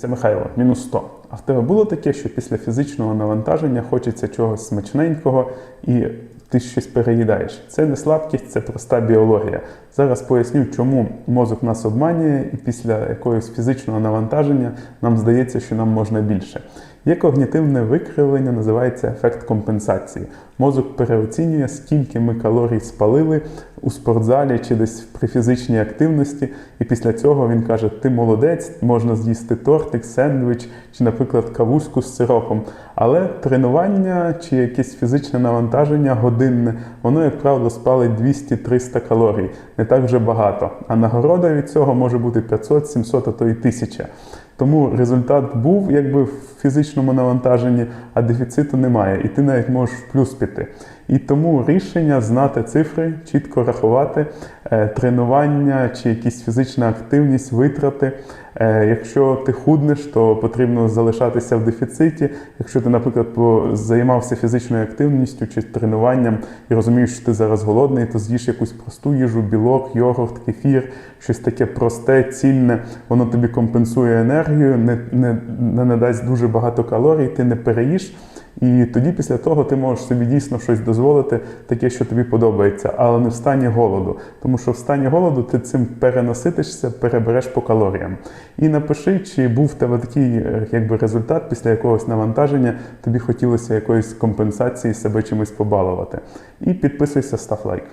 Це Михайло, мінус 100. А в тебе було таке, що після фізичного навантаження хочеться чогось смачненького і ти щось переїдаєш. Це не слабкість, це проста біологія. Зараз поясню, чому мозок нас обманює, і після якогось фізичного навантаження нам здається, що нам можна більше. Є когнітивне викривлення, називається ефект компенсації. Мозок переоцінює, скільки ми калорій спалили у спортзалі чи десь при фізичній активності, і після цього він каже: Ти молодець, можна з'їсти тортик, сендвіч чи, наприклад, кавуську з сиропом. Але тренування чи якесь фізичне навантаження годинне, воно, як правило, спалить 200-300 калорій. Не так вже багато. А нагорода від цього може бути 500, 700, а то і 1000. Тому результат був якби фізичному навантаженні, а дефіциту немає, і ти навіть можеш в плюс піти. І тому рішення знати цифри, чітко рахувати е, тренування чи якісь фізична активність, витрати. Е, Якщо ти худнеш, то потрібно залишатися в дефіциті. Якщо ти, наприклад, займався фізичною активністю чи тренуванням і розумієш, що ти зараз голодний, то з'їж якусь просту їжу, білок, йогурт, кефір, щось таке просте, цільне, воно тобі компенсує енергію, не, не, не надасть дуже багато калорій, ти не переїш. І тоді, після того, ти можеш собі дійсно щось дозволити, таке, що тобі подобається, але не в стані голоду. Тому що в стані голоду ти цим перенаситишся, перебереш по калоріям. І напиши, чи був в тебе такий е, якби, результат після якогось навантаження, тобі хотілося якоїсь компенсації себе чимось побалувати. І підписуйся, став лайк.